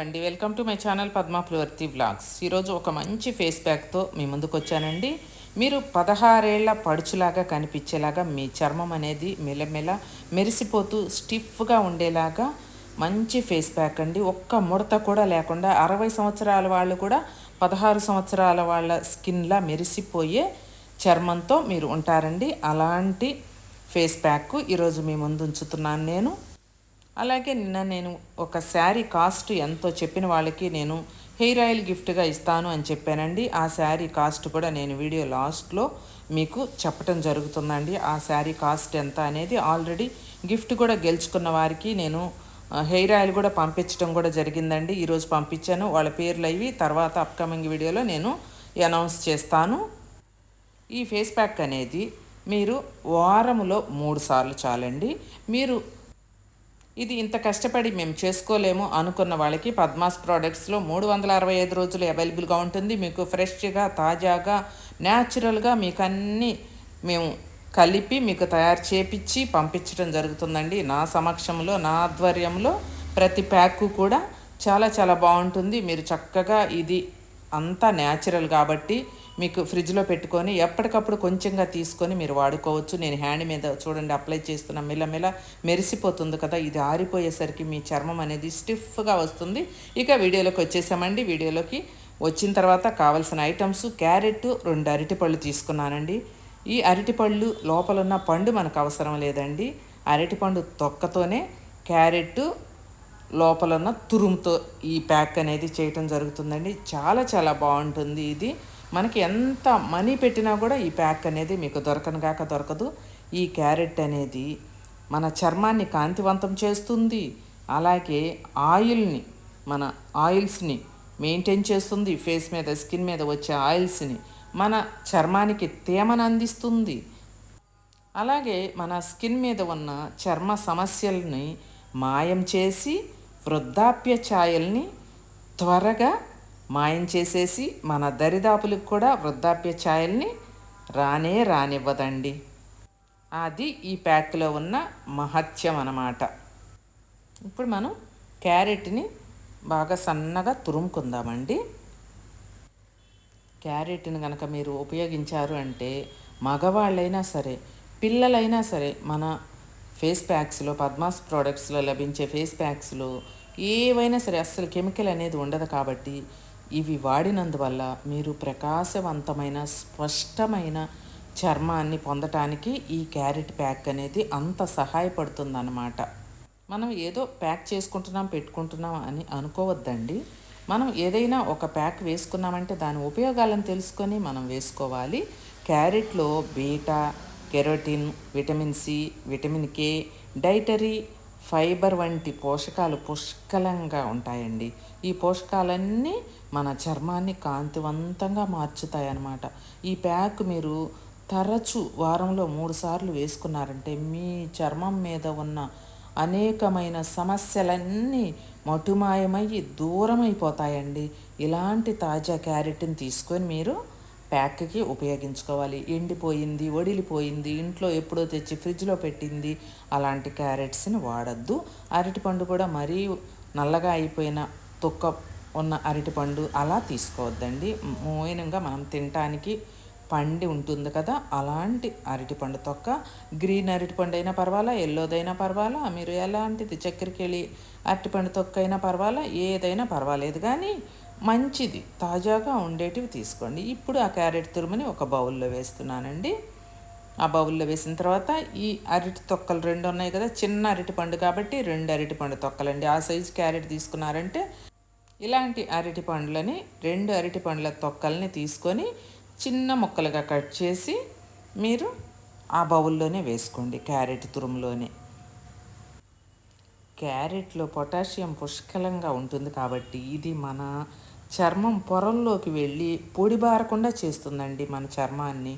అండి. Welcome to my channel Padma ఫ్లవర్తి vlogs ఈరోజు ఒక మంచి ఫేస్ ప్యాక్తో మీ ముందుకు వచ్చానండి. మీరు పదహారేళ్ళ పడుచులాగా కనిపించేలాగా మీ చర్మం అనేది మెల్లమెల్ల మెరిసిపోతూ స్టిఫ్గా ఉండేలాగా మంచి ఫేస్ ప్యాక్ అండి. ఒక్క ముడత కూడా లేకుండా అరవై సంవత్సరాల వాళ్ళు కూడా పదహారు సంవత్సరాల వాళ్ళ స్కిన్లా మెరిసిపోయే చర్మంతో మీరు ఉంటారండి. అలాంటి ఫేస్ ప్యాక్ ఈరోజు మీ ముందు ఉంచుతున్నాను నేను. అలాగే నిన్న నేను ఒక శారీ కాస్ట్ ఎంతో చెప్పిన వాళ్ళకి నేను హెయిర్ ఆయిల్ గిఫ్ట్గా ఇస్తాను అని చెప్పానండి. ఆ శారీ కాస్ట్ కూడా నేను వీడియో లాస్ట్లో మీకు చెప్పటం జరుగుతుందండి. ఆ శారీ కాస్ట్ ఎంత అనేది ఆల్రెడీ గిఫ్ట్ కూడా గెలుచుకున్న వారికి నేను హెయిర్ ఆయిల్ కూడా పంపించడం కూడా జరిగిందండి. ఈరోజు పంపించాను. వాళ్ళ పేర్లు అవి తర్వాత అప్కమింగ్ వీడియోలో నేను అనౌన్స్ చేస్తాను. ఈ ఫేస్ ప్యాక్ అనేది మీరు వారములో మూడు సార్లు చాలండి. మీరు ఇది ఇంత కష్టపడి మేము చేసుకోలేము అనుకున్న వాళ్ళకి పద్మాస్ ప్రోడక్ట్స్లో మూడు వందల అరవై ఐదు రోజులు అవైలబుల్గా ఉంటుంది. మీకు ఫ్రెష్గా తాజాగా న్యాచురల్గా మీకు అన్నీ మేము కలిపి మీకు తయారు చేపించి పంపించడం జరుగుతుందండి. నా సమక్షంలో నా ఆధ్వర్యంలో ప్రతి ప్యాక్ కూడా చాలా చాలా బాగుంటుంది. మీరు చక్కగా ఇది అంతా న్యాచురల్ కాబట్టి మీకు ఫ్రిడ్జ్లో పెట్టుకొని ఎప్పటికప్పుడు కొంచెంగా తీసుకొని మీరు వాడుకోవచ్చు. నేను హ్యాండ్ మీద చూడండి అప్లై చేస్తున్న మెల్లమెల్ల మెరిసిపోతుంది కదా ఇది ఆరిపోయేసరికి మీ చర్మం అనేది స్టిఫ్గా వస్తుంది. ఇక వీడియోలోకి వచ్చేసామండి. వీడియోలోకి వచ్చిన తర్వాత కావాల్సిన ఐటమ్స్ క్యారెట్ రెండు అరటిపళ్ళు తీసుకున్నానండి. ఈ అరటిపళ్ళు లోపల ఉన్న పండు మనకు అవసరం లేదండి. అరటిపండు తొక్కతోనే క్యారెట్ లోపల ఉన్న తురుముతో ఈ ప్యాక్ అనేది చేయటం జరుగుతుందండి. చాలా చాలా బాగుంటుంది ఇది. మనకి ఎంత మనీ పెట్టినా కూడా ఈ ప్యాక్ అనేది మీకు దొరకనుగాక దొరకదు. ఈ క్యారెట్ అనేది మన చర్మాన్ని కాంతివంతం చేస్తుంది. అలాగే ఆయిల్ని మన ఆయిల్స్ని మెయింటైన్ చేస్తుంది. ఫేస్ మీద స్కిన్ మీద వచ్చే ఆయిల్స్ని మన చర్మానికి తేమను అందిస్తుంది. అలాగే మన స్కిన్ మీద ఉన్న చర్మ సమస్యల్ని మాయం చేసి వృద్ధాప్య ఛాయల్ని త్వరగా మాయం చేసేసి మన దరిదాపులకు కూడా వృద్ధాప్య ఛాయల్ని రానే రానివ్వదండి. అది ఈ ప్యాక్లో ఉన్న మహత్యం అన్నమాట. ఇప్పుడు మనం క్యారెట్ని బాగా సన్నగా తురుముకుందామండి. క్యారెట్ని కనుక మీరు ఉపయోగించారు అంటే మగవాళ్ళైనా సరే పిల్లలైనా సరే మన ఫేస్ ప్యాక్స్లో పద్మాస్ ప్రోడక్ట్స్లో లభించే ఫేస్ ప్యాక్స్లో ఏవైనా సరే అస్సలు కెమికల్ అనేది ఉండదు కాబట్టి ఇవి వాడినందువల్ల మీరు ప్రకాశవంతమైన స్పష్టమైన చర్మాన్ని పొందటానికి ఈ క్యారెట్ ప్యాక్ అనేది అంత సహాయపడుతుందన్నమాట. మనం ఏదో ప్యాక్ చేసుకుంటున్నాం పెట్టుకుంటున్నాం అని అనుకోవద్దండి. మనం ఏదైనా ఒక ప్యాక్ వేసుకున్నామంటే దాని ఉపయోగాలను తెలుసుకొని మనం వేసుకోవాలి. క్యారెట్లో beta carotene vitamin C vitamin K dietary fibre వంటి పోషకాలు పుష్కలంగా ఉంటాయండి. ఈ పోషకాలన్నీ మన చర్మాన్ని కాంతివంతంగా మార్చుతాయి అన్నమాట ఈ ప్యాక్ మీరు తరచు వారంలో మూడు సార్లు వేసుకున్నారంటే మీ చర్మం మీద ఉన్న అనేకమైన సమస్యలన్నీ మటుమాయమయ్యి దూరమైపోతాయండి. ఇలాంటి తాజా క్యారెట్ని తీసుకొని మీరు ప్యాక్కి ఉపయోగించుకోవాలి. ఎండిపోయింది వడిలిపోయింది ఇంట్లో ఎప్పుడో తెచ్చి ఫ్రిడ్జ్లో పెట్టింది. అలాంటి క్యారెట్స్ని వాడద్దు. అరటిపండు కూడా మరీ నల్లగా అయిపోయిన తొక్క ఉన్న అరటిపండు అలా తీసుకోవద్దండి. మోయినంగా మనం తినటానికి పండి ఉంటుంది కదా అలాంటి అరటిపండు తొక్క. గ్రీన్ అరటిపండు అయినా పర్వాలా ఎల్లోదైనా పర్వాలా మీరు ఎలాంటిది చక్కెరకెళ్ళి అరటిపండు తొక్క అయినా పర్వాలా ఏదైనా పర్వాలేదు. కానీ మంచిది. తాజాగా ఉండేటివి తీసుకోండి. ఇప్పుడు ఆ క్యారెట్ తురుముని ఒక బౌల్లో వేస్తున్నానండి. ఆ బౌల్లో వేసిన తర్వాత ఈ అరటి తొక్కలు రెండు ఉన్నాయి కదా చిన్న అరటి పండు కాబట్టి రెండు అరటి పండు తొక్కలండి. ఆ సైజు క్యారెట్ తీసుకున్నారంటే ఇలాంటి అరటి పండ్లని రెండు అరటి పండ్ల తొక్కల్ని తీసుకొని చిన్న ముక్కలుగా కట్ చేసి మీరు ఆ బౌల్లోనే వేసుకోండి క్యారెట్ తురుములోనే. క్యారెట్లో పొటాషియం పుష్కలంగా ఉంటుంది కాబట్టి ఇది మన చర్మం పొరల్లోకి వెళ్ళి పొడిబారకుండా చేస్తుందండి మన చర్మాన్ని.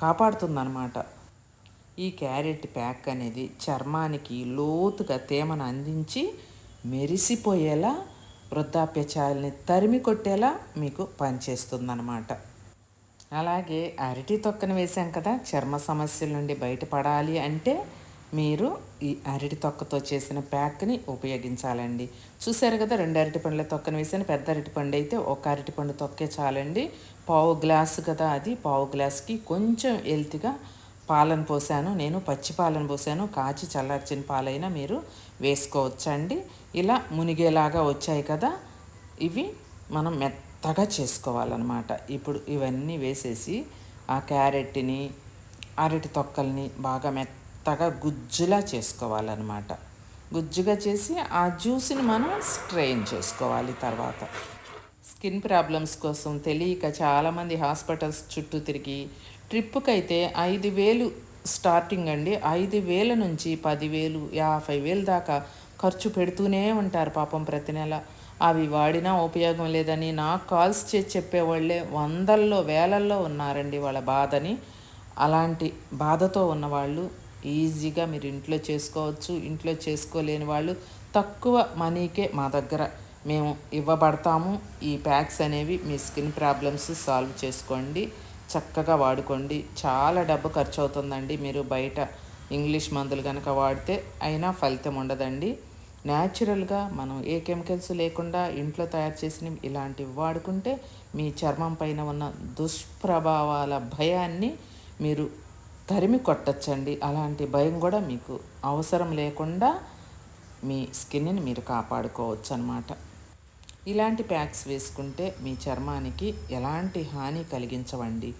కాపాడుతుందన్నమాట. ఈ క్యారెట్ ప్యాక్ అనేది చర్మానికి లోతుగా తేమను అందించి మెరిసిపోయేలా వృద్ధాప్య ఛాయల్ని తరిమి కొట్టేలా మీకు పనిచేస్తుందన్నమాట. అలాగే అరటి తొక్కను వేసాం కదా చర్మ సమస్యల నుండి బయటపడాలి అంటే మీరు ఈ అరటి తొక్కతో చేసిన ప్యాక్ని ఉపయోగించాలండి. చూసారు కదా రెండు అరటి పండ్ల తొక్కను వేసిన. పెద్ద అరటి పండు అయితే ఒక అరటి పండు తొక్కే చాలండి. పావు గ్లాసు కదా అది. పావు గ్లాస్కి కొంచెం హెల్తీగా పాలను పోసాను. నేను పచ్చి పాలను పోసాను. కాచి చల్లార్చిన పాలైనా మీరు వేసుకోవచ్చండి. ఇలా మునిగేలాగా వచ్చాయి కదా ఇవి మనం మెత్తగా చేసుకోవాలన్నమాట. ఇప్పుడు ఇవన్నీ వేసేసి ఆ క్యారెట్ని అరటి తొక్కల్ని బాగా మెత్త మెత్తగా గుజ్జులా చేసుకోవాలన్నమాట. గుజ్జుగా చేసి ఆ జ్యూస్ని మనం స్ట్రెయిన్ చేసుకోవాలి తర్వాత. స్కిన్ ప్రాబ్లమ్స్ కోసం తెలియక చాలామంది హాస్పిటల్స్ చుట్టూ తిరిగి ట్రిప్పుకి అయితే ఐదు వేలు స్టార్టింగ్ అండి. ఐదు వేల నుంచి పదివేలు యాభై వేలు దాకా ఖర్చు పెడుతూనే ఉంటారు పాపం ప్రతి నెల. అవి వాడినా ఉపయోగం లేదని నాకు కాల్స్ చేసి చెప్పేవాళ్ళే వందల్లో వేలల్లో ఉన్నారండి వాళ్ళ బాధని. అలాంటి బాధతో ఉన్నవాళ్ళు ఈజీగా మీరు ఇంట్లో చేసుకోవచ్చు. ఇంట్లో చేసుకోలేని వాళ్ళు తక్కువ మనీకే మా దగ్గర. మేము ఇవ్వబడతాము. ఈ ప్యాక్స్ అనేవి మీ స్కిన్ ప్రాబ్లమ్స్ సాల్వ్ చేసుకోండి. చక్కగా వాడుకోండి. చాలా డబ్బు ఖర్చు అవుతుందండి మీరు బయట ఇంగ్లీష్ మందులు కనుక వాడితే అయినా ఫలితం ఉండదండి. న్యాచురల్గా మనం ఏ కెమికల్స్ లేకుండా ఇంట్లో తయారు చేసిన ఇలాంటివి వాడుకుంటే మీ చర్మం పైన ఉన్న దుష్ప్రభావాల భయాన్ని మీరు తరిమి కొట్టచ్చండి. అలాంటి భయం కూడా మీకు అవసరం లేకుండా మీ స్కిన్ని మీరు కాపాడుకోవచ్చు అనమాట ఇలాంటి ప్యాక్స్ వేసుకుంటే మీ చర్మానికి ఎలాంటి హాని కలిగించవండి.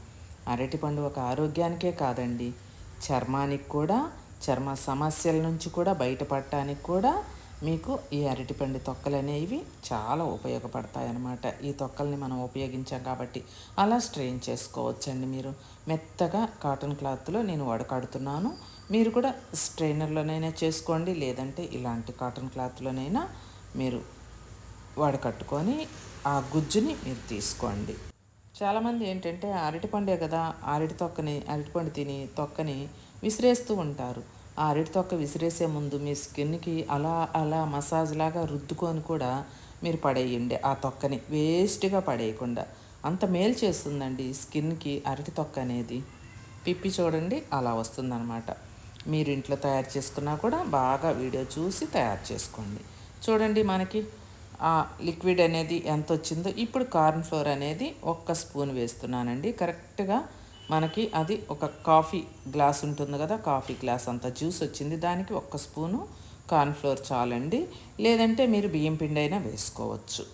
అరటిపండు ఒక ఆరోగ్యానికే కాదండి. చర్మానికి కూడా చర్మ సమస్యల నుంచి కూడా బయటపడటానికి కూడా మీకు ఈ అరటిపండు తొక్కలు అనేవి చాలా ఉపయోగపడతాయన్నమాట. ఈ తొక్కల్ని మనం ఉపయోగించాం కాబట్టి అలా స్ట్రెయిన్ చేసుకోవచ్చండి మీరు. మెత్తగా కాటన్ క్లాత్లో నేను వడకాడుతున్నాను. మీరు కూడా స్ట్రైనర్లోనైనా చేసుకోండి లేదంటే ఇలాంటి కాటన్ క్లాత్లోనైనా మీరు వడకట్టుకొని ఆ గుజ్జుని మీరు తీసుకోండి. చాలామంది ఏంటంటే అరటిపండే కదా అరటి తొక్కని అరటిపండు తిని తొక్కని విసిరేస్తూ ఉంటారు. ఆ అరటి తొక్క విసిరేసే ముందు మీ స్కిన్కి అలా అలా మసాజ్ లాగా రుద్దుకొని కూడా మీరు పడేయండి ఆ తొక్కని. వేస్ట్గా పడేయకుండా. అంత మేలు చేస్తుందండి స్కిన్కి అరటి తొక్క అనేది. పిప్పి చూడండి అలా వస్తుందన్నమాట. మీరు ఇంట్లో తయారు చేసుకున్నా కూడా బాగా వీడియో చూసి తయారు చేసుకోండి. చూడండి మనకి ఆ లిక్విడ్ అనేది ఎంత వచ్చిందో ఇప్పుడు కార్న్ ఫ్లోర్ అనేది ఒక్క స్పూన్ వేస్తున్నానండి. కరెక్ట్గా మనకి అది ఒక కాఫీ గ్లాస్ ఉంటుంది కదా కాఫీ గ్లాస్ అంత జ్యూస్ వచ్చింది. దానికి ఒక్క స్పూను కార్న్ఫ్లోర్ చాలండి. లేదంటే మీరు బియ్యం పిండి అయినా వేసుకోవచ్చు.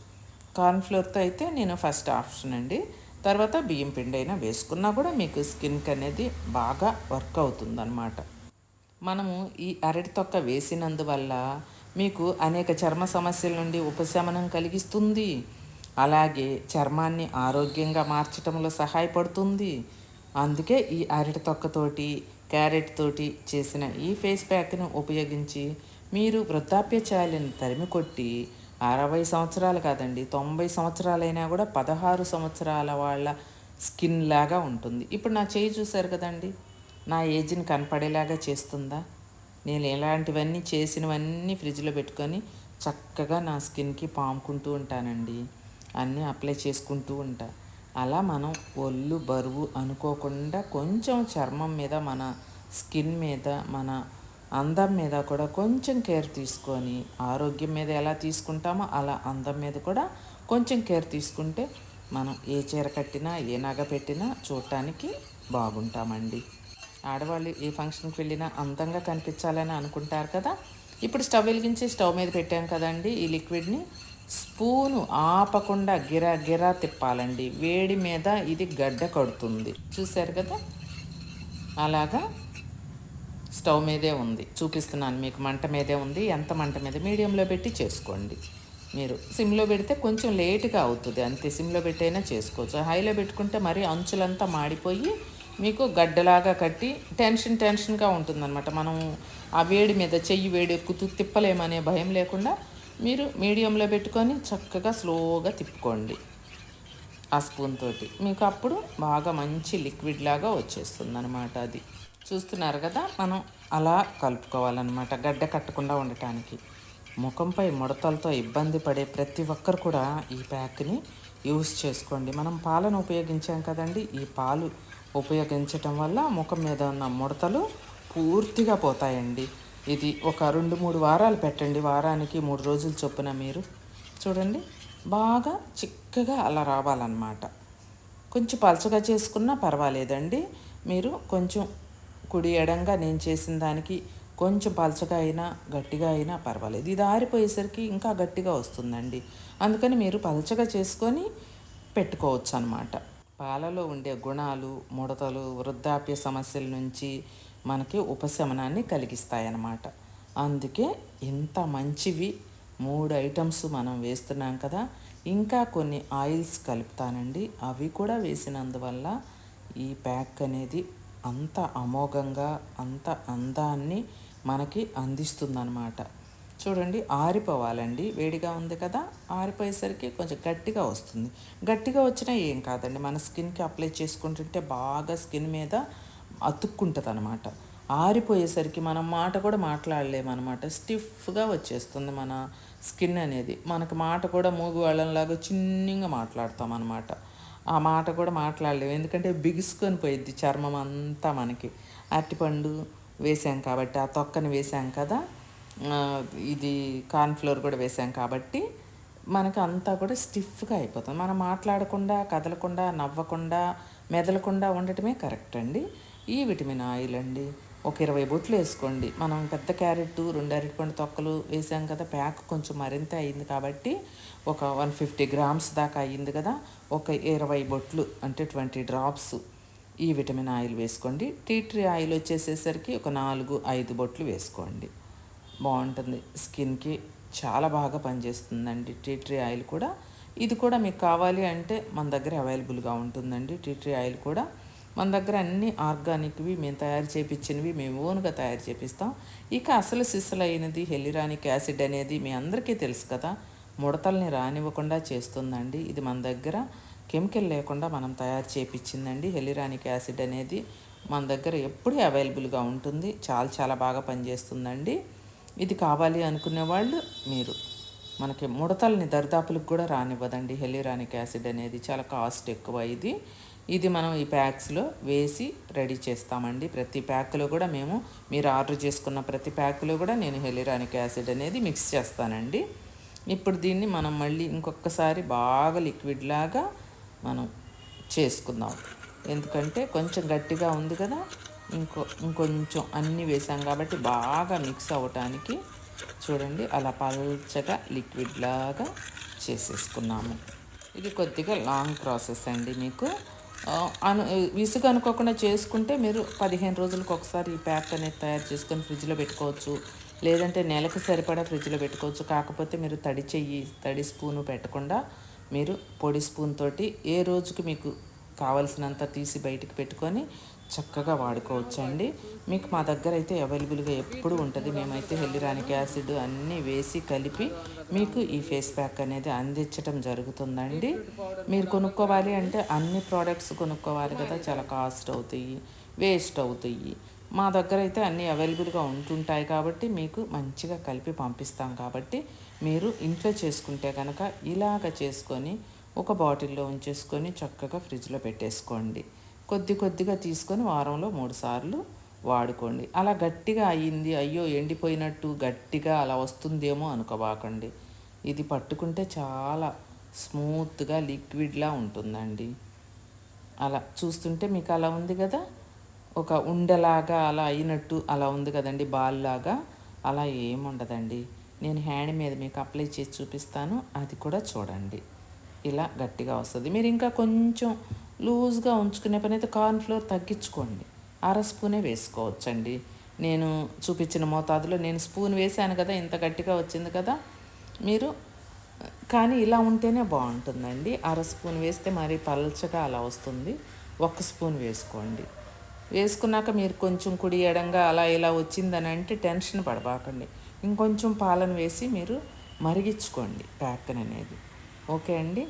కార్న్ఫ్లోర్తో అయితే నేను ఫస్ట్ ఆప్షన్ అండి. తర్వాత బియ్యం పిండి అయినా వేసుకున్నా కూడా మీకు స్కిన్కి అనేది బాగా వర్క్ అవుతుందన్నమాట. మనము ఈ అరటి తొక్క వేసినందువల్ల మీకు అనేక చర్మ సమస్యల నుండి ఉపశమనం కలిగిస్తుంది. అలాగే చర్మాన్ని ఆరోగ్యంగా మార్చడంలో సహాయపడుతుంది. అందుకే ఈ అరటి తొక్కతోటి క్యారెట్ తోటి చేసిన ఈ ఫేస్ ప్యాక్ను ఉపయోగించి మీరు వృద్ధాప్య ఛాయలను తరిమి కొట్టి అరవై సంవత్సరాలు కాదండి తొంభై సంవత్సరాలైనా కూడా పదహారు సంవత్సరాల వాళ్ళ స్కిన్ లాగా ఉంటుంది. ఇప్పుడు నా చేయి చూశారు కదండి నా ఏజ్ని కనపడేలాగా చేస్తుందా? నేను ఇలాంటివన్నీ చేసినవన్నీ ఫ్రిడ్జ్లో పెట్టుకొని చక్కగా నా స్కిన్కి పాముకుంటూ ఉంటానండి అన్నీ అప్లై చేసుకుంటూ ఉంటాను అలా మనం ఒళ్ళు బరువు అనుకోకుండా కొంచెం చర్మం మీద మన స్కిన్ మీద మన అందం మీద కూడా కొంచెం కేర్ తీసుకొని ఆరోగ్యం మీద ఎలా తీసుకుంటామో అలా అందం మీద కూడా కొంచెం కేర్ తీసుకుంటే మనం ఏ చీర కట్టినా ఏ నగ పెట్టినా చూడటానికి బాగుంటామండి. ఆడవాళ్ళు ఏ ఫంక్షన్కి వెళ్ళినా అందంగా కనిపించాలని అనుకుంటారు కదా? ఇప్పుడు స్టవ్ వెలిగించి స్టవ్ మీద పెట్టాం కదండి ఈ లిక్విడ్ని. స్పూను ఆపకుండా గిరా గిరా తిప్పాలండి. వేడి మీద ఇది గడ్డ కడుతుంది. చూశారు కదా? అలాగా స్టవ్ మీదే ఉంది. చూపిస్తున్నాను మీకు మంట మీదే ఉంది. ఎంత మంట మీద? మీడియంలో పెట్టి చేసుకోండి. మీరు సిమ్లో పెడితే కొంచెం లేట్గా అవుతుంది. అంతే సిమ్లో పెట్టైనా చేసుకోవచ్చు. హైలో పెట్టుకుంటే మరీ అంచులంతా మాడిపోయి మీకు గడ్డలాగా కట్టి టెన్షన్ టెన్షన్గా ఉంటుందన్నమాట. మనం ఆ వేడి మీద చెయ్యి వేడి ఎక్కుతూ తిప్పలేమనే భయం లేకుండా మీరు మీడియంలో పెట్టుకొని చక్కగా స్లోగా తిప్పుకోండి ఆ స్పూన్ తోటి. మీకు అప్పుడు బాగా మంచి లిక్విడ్ లాగా వచ్చేస్తుంది అనమాట అది. చూస్తున్నారు కదా మనం అలా కలుపుకోవాలన్నమాట గడ్డ కట్టకుండా ఉండటానికి. ముఖంపై ముడతలతో ఇబ్బంది పడే ప్రతి ఒక్కరు కూడా ఈ ప్యాక్ని యూస్ చేసుకోండి. మనం పాలను ఉపయోగించాం కదండి ఈ పాలు ఉపయోగించటం వల్ల ముఖం మీద ఉన్న ముడతలు పూర్తిగా పోతాయండి. ఇది ఒక రెండు మూడు వారాలు పెట్టండి. వారానికి మూడు రోజులు చొప్పున మీరు చూడండి. బాగా చిక్కగా అలా రావాలన్నమాట. కొంచెం పలచగా చేసుకున్నా పర్వాలేదండి. మీరు కొంచెం కుడి ఎడంగా నేను చేసిన దానికి కొంచెం పలచగా అయినా గట్టిగా అయినా పర్వాలేదు. ఇది ఆరిపోయేసరికి ఇంకా గట్టిగా వస్తుందండి. అందుకని మీరు పలచగా చేసుకొని పెట్టుకోవచ్చు అనమాట పాలలో ఉండే గుణాలు ముడతలు వృద్ధాప్య సమస్యల నుంచి మనకి ఉపశమనాన్ని కలిగిస్తాయన్నమాట. అందుకే ఇంత మంచివి. మూడు ఐటమ్స్ మనం వేస్తున్నాం కదా. ఇంకా కొన్ని ఆయిల్స్ కలుపుతానండి. అవి కూడా వేసినందువల్ల ఈ ప్యాక్ అనేది అంత అమోఘంగా అంత అందాన్ని మనకి అందిస్తుందన్నమాట. చూడండి ఆరిపోవాలండి. వేడిగా ఉంది కదా. ఆరిపోయేసరికి కొంచెం గట్టిగా వస్తుంది. గట్టిగా వచ్చినా ఏం కాదండి. మన స్కిన్కి అప్లై చేసుకుంటుంటే బాగా స్కిన్ మీద అతుక్కుంటుంది అనమాట ఆరిపోయేసరికి మనం మాట కూడా మాట్లాడలేమన్నమాట స్టిఫ్గా వచ్చేస్తుంది మన స్కిన్ అనేది. మనకు మాట కూడా మూగు వాళ్ళంలాగా చిన్నగా మాట్లాడతాం అనమాట ఆ మాట కూడా మాట్లాడలేము. ఎందుకంటే బిగుసుకొని పోయిద్ది చర్మం అంతా మనకి. అరటిపండు వేసాం కాబట్టి ఆ తొక్కని వేసాం కదా ఇది కార్న్ఫ్లోర్ కూడా వేసాం కాబట్టి మనకు అంతా కూడా స్టిఫ్గా అయిపోతుంది. మనం మాట్లాడకుండా కదలకుండా నవ్వకుండా మెదలకుండా ఉండటమే కరెక్ట్ అండి. ఈ విటమిన్ ఆయిల్ అండి ఒక ఇరవై బొట్లు వేసుకోండి. మనం పెద్ద క్యారెట్ రెండు అరటిపండు తొక్కలు వేసాం కదా ప్యాక్ కొంచెం మరింత అయింది కాబట్టి ఒక వన్ ఫిఫ్టీ గ్రామ్స్ దాకా అయ్యింది కదా ఒక ఇరవై బొట్లు అంటే ట్వంటీ డ్రాప్స్ ఈ విటమిన్ ఆయిల్ వేసుకోండి. టీ ట్రీ ఆయిల్ వచ్చేసేసరికి ఒక నాలుగు ఐదు బొట్లు వేసుకోండి. బాగుంటుంది. స్కిన్కి చాలా బాగా పనిచేస్తుందండి టీ ట్రీ ఆయిల్ కూడా. ఇది కూడా మీకు కావాలి అంటే మన దగ్గర అవైలబుల్గా ఉంటుందండి. టీ ట్రీ ఆయిల్ కూడా మన దగ్గర అన్ని ఆర్గానిక్వి మేము తయారు చేపించినవి మేము ఓన్గా తయారు చేపిస్తాం. ఇక అసలు సిస్సలైనది హెలిరానిక్ యాసిడ్ అనేది మీ అందరికీ తెలుసు కదా. ముడతల్ని రానివ్వకుండా చేస్తుందండి. ఇది మన దగ్గర కెమికల్ లేకుండా మనం తయారు చేపించిందండి. హెలిరానిక్ యాసిడ్ అనేది మన దగ్గర ఎప్పుడూ అవైలబుల్గా ఉంటుంది. చాలా చాలా బాగా పనిచేస్తుందండి. ఇది కావాలి అనుకునే వాళ్ళు మీరు. మనకి ముడతల్ని దరిదాపులకు కూడా రానివ్వదండి. హెలిరానిక్ యాసిడ్ అనేది చాలా కాస్ట్ ఎక్కువ ఇది. ఇది మనం ఈ ప్యాక్స్లో వేసి రెడీ చేస్తామండి. ప్రతి ప్యాక్లో కూడా మేము మీరు ఆర్డర్ చేసుకున్న ప్రతి ప్యాక్లో కూడా నేను హెలిరానిక్ యాసిడ్ అనేది మిక్స్ చేస్తానండి. ఇప్పుడు దీన్ని మనం మళ్ళీ ఇంకొకసారి బాగా లిక్విడ్ లాగా మనం చేసుకుందాం. ఎందుకంటే కొంచెం గట్టిగా ఉంది కదా ఇంకో ఇంకొంచెం అన్నీ వేసాం కాబట్టి బాగా మిక్స్ అవ్వటానికి చూడండి అలా పల్చగా లిక్విడ్ లాగా చేసేసుకున్నాము. ఇది కొద్దిగా లాంగ్ ప్రాసెస్ అండి మీకు. అను విసుగు అనుకోకుండా చేసుకుంటే మీరు పదిహేను రోజులకు ఒకసారి ఈ ప్యాక్ అనేది తయారు చేసుకొని ఫ్రిడ్జ్లో పెట్టుకోవచ్చు. లేదంటే నెలకు సరిపడా ఫ్రిడ్జ్లో పెట్టుకోవచ్చు. కాకపోతే మీరు తడి చెయ్యి తడి స్పూను పెట్టకుండా మీరు పొడి స్పూన్ తోటి ఏ రోజుకి మీకు కావలసినంత తీసి బయటికి పెట్టుకొని చక్కగా వాడుకోవచ్చండి. మీకు మా దగ్గర అయితే అవైలబుల్గా ఎప్పుడు ఉంటుంది. మేమైతే హెల్లిరానిక్ యాసిడ్ అన్నీ వేసి కలిపి మీకు ఈ ఫేస్ ప్యాక్ అనేది అందించడం జరుగుతుందండి. మీరు కొనుక్కోవాలి అంటే అన్ని ప్రోడక్ట్స్ కొనుక్కోవాలి కదా చాలా కాస్ట్ అవుతాయి వేస్ట్ అవుతాయి. మా దగ్గర అయితే అన్నీ అవైలబుల్గా ఉంటుంటాయి కాబట్టి మీకు మంచిగా కలిపి పంపిస్తాం కాబట్టి మీరు ఇంట్లో చేసుకుంటే కనుక ఇలాగ చేసుకొని ఒక బాటిల్లో ఉంచేసుకొని చక్కగా ఫ్రిడ్జ్లో పెట్టేసుకోండి. కొద్ది కొద్దిగా తీసుకొని వారంలో మూడు సార్లు వాడుకోండి. అలా గట్టిగా అయ్యింది అయ్యో ఎండిపోయినట్టు గట్టిగా అలా వస్తుందేమో అనుకోబాకండి. ఇది పట్టుకుంటే చాలా స్మూత్గా లిక్విడ్లా ఉంటుందండి. అలా చూస్తుంటే మీకు అలా ఉంది కదా? ఒక ఉండలాగా అలా అయినట్టు అలా ఉంది కదండి బాల్లాగా. అలా ఏముండదండి నేను హ్యాండ్ మీద మీకు అప్లై చేసి చూపిస్తాను. అది కూడా చూడండి. ఇలా గట్టిగా వస్తుంది. మీరు ఇంకా కొంచెం లూజ్గా ఉంచుకునే పని అయితే కార్న్ఫ్లోర్ తగ్గించుకోండి. అర స్పూనే వేసుకోవచ్చండి. నేను చూపించిన మోతాదులో నేను స్పూన్ వేసాను కదా ఇంత గట్టిగా వచ్చింది కదా మీరు కానీ ఇలా ఉంటేనే బాగుంటుందండి. అర స్పూన్ వేస్తే మరి పలచగా అలా వస్తుంది. ఒక స్పూన్ వేసుకోండి. వేసుకున్నాక మీరు కొంచెం కుడి ఎడంగా అలా ఇలా వచ్చిందని అంటే టెన్షన్ పడబాకండి. ఇంకొంచెం పాలను వేసి మీరు మరిగించుకోండి ప్యాకన్ అనేది. ఓకే అండి?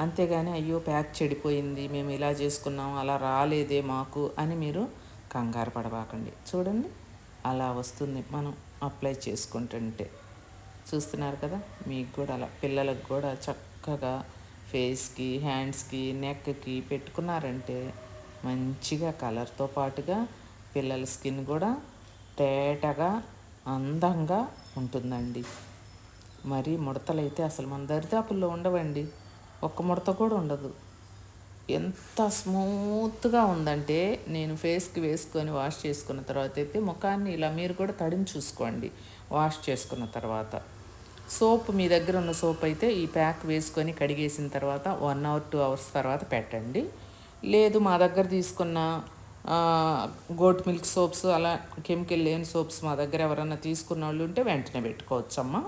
అంతేగాని అయ్యో ప్యాక్ చెడిపోయింది మేము ఇలా చేసుకున్నాం అలా రాలేదే మాకు అని మీరు కంగారు పడబాకండి. చూడండి అలా వస్తుంది మనం అప్లై చేసుకుంటుంటే. చూస్తున్నారు కదా మీకు కూడా అలా పిల్లలకు కూడా చక్కగా ఫేస్కి హ్యాండ్స్కి నెక్కి పెట్టుకున్నారంటే మంచిగా కలర్తో పాటుగా పిల్లల స్కిన్ కూడా తేటగా అందంగా ఉంటుందండి. మరి ముడతలైతే అసలు మన దరిదాపుల్లో ఉండవండి. ఒక్క ముడత కూడా ఉండదు. ఎంత స్మూత్గా ఉందంటే నేను ఫేస్కి వేసుకొని వాష్ చేసుకున్న తర్వాత అయితే ముఖాన్ని ఇలా మీరు కూడా తడిని చూసుకోండి వాష్ చేసుకున్న తర్వాత. సోప్ మీ దగ్గర ఉన్న సోప్ అయితే ఈ ప్యాక్ వేసుకొని కడిగేసిన తర్వాత వన్ అవర్ టూ అవర్స్ తర్వాత పెట్టండి. లేదు మా దగ్గర తీసుకున్న గోట్ మిల్క్ సోప్స్ అలా కెమికల్ లేని సోప్స్ మా దగ్గర ఎవరైనా తీసుకున్న వాళ్ళు ఉంటే వెంటనే పెట్టుకోవచ్చమ్మా.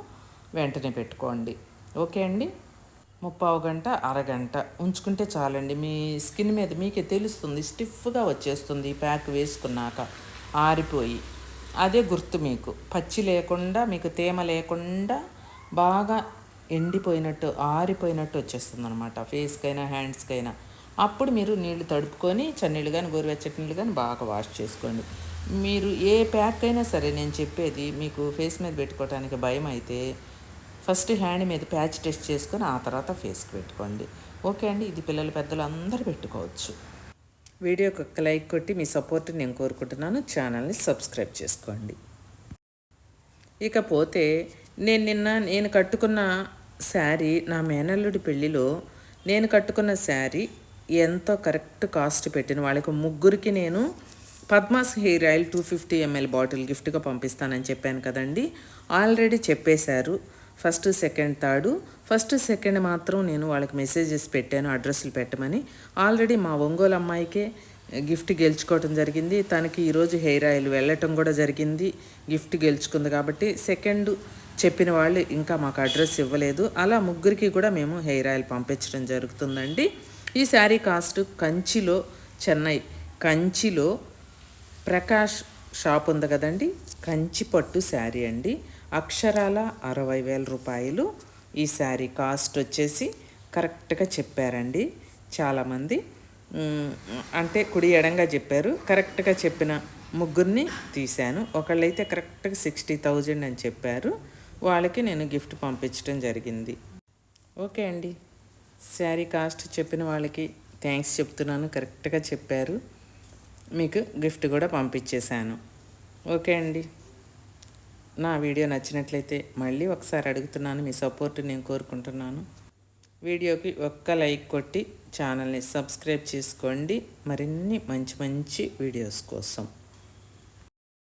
వెంటనే పెట్టుకోండి. ఓకే అండి? ముప్పావు గంట అరగంట ఉంచుకుంటే చాలండి. మీ స్కిన్ మీద మీకే తెలుస్తుంది స్టిఫ్గా వచ్చేస్తుంది ప్యాక్ వేసుకున్నాక. ఆరిపోయి. అదే గుర్తు మీకు. పచ్చి లేకుండా మీకు తేమ లేకుండా బాగా ఎండిపోయినట్టు ఆరిపోయినట్టు వచ్చేస్తుంది అనమాట ఫేస్కైనా హ్యాండ్స్కైనా. అప్పుడు మీరు నీళ్ళు తడుపుకొని చన్నీళ్ళు కానీ గోరువెచ్చటి నీళ్ళు కానీ బాగా వాష్ చేసుకోండి. మీరు ఏ ప్యాక్ అయినా సరే నేను చెప్పేది మీకు ఫేస్ మీద పెట్టుకోవడానికి భయం అయితే ఫస్ట్ హ్యాండ్ మీద ప్యాచ్ టెస్ట్ చేసుకొని ఆ తర్వాత ఫేస్కి పెట్టుకోండి. ఓకే అండి ఇది పిల్లలు పెద్దలు అందరూ పెట్టుకోవచ్చు. వీడియోకి ఒక లైక్ కొట్టి మీ సపోర్ట్ నేను కోరుకుంటున్నాను. ఛానల్ని సబ్స్క్రైబ్ చేసుకోండి. ఇకపోతే నేను నిన్న నేను కట్టుకున్న శారీ నా మేనల్లుడి పెళ్ళిలో నేను కట్టుకున్న శారీ ఎంతో కరెక్ట్ కాస్ట్ పెట్టిన వాళ్ళకి ముగ్గురికి నేను Padma's hair oil two fifty ML bottle గిఫ్ట్గా పంపిస్తానని చెప్పాను కదండి. ఆల్రెడీ చెప్పేశారు. First second third. First second మాత్రం నేను వాళ్ళకి మెసేజెస్ పెట్టాను అడ్రస్లు పెట్టమని. ఆల్రెడీ మా ఒంగోలు అమ్మాయికే గిఫ్ట్ గెలుచుకోవటం జరిగింది. తనకి ఈరోజు హెయిర్ ఆయిల్ వెళ్ళటం కూడా జరిగింది. గిఫ్ట్ గెలుచుకుంది కాబట్టి సెకండ్ చెప్పిన వాళ్ళు ఇంకా మాకు అడ్రస్ ఇవ్వలేదు. అలా ముగ్గురికి కూడా మేము హెయిర్ ఆయిల్ పంపించడం జరుగుతుందండి. ఈ శారీ కాస్ట్ కంచిలో చెన్నై కంచిలో ప్రకాష్ షాప్ ఉంది కదండి. కంచి పట్టు శారీ అండి. అక్షరాల అరవై వేల రూపాయలు. ఈ శారీ కాస్ట్ వచ్చేసి కరెక్ట్గా చెప్పారండి. చాలామంది అంటే కుడి ఎడంగా చెప్పారు. కరెక్ట్గా చెప్పిన ముగ్గురిని తీశాను. ఒకళ్ళైతే కరెక్ట్గా సిక్స్టీ థౌజండ్ అని చెప్పారు. వాళ్ళకి నేను గిఫ్ట్ పంపించడం జరిగింది. ఓకే అండి. శారీ కాస్ట్ చెప్పిన వాళ్ళకి థ్యాంక్స్ చెప్తున్నాను. కరెక్ట్గా చెప్పారు. మీకు గిఫ్ట్ కూడా పంపించేశాను. ఓకే అండి. నా వీడియో నచ్చినట్లయితే మళ్ళీ ఒకసారి అడుగుతున్నాను మీ సపోర్ట్ నేను కోరుకుంటున్నాను. వీడియోకి ఒక్క లైక్ కొట్టి ఛానల్ని సబ్స్క్రైబ్ చేసుకోండి. మరిన్ని మంచి మంచి వీడియోస్ కోసం.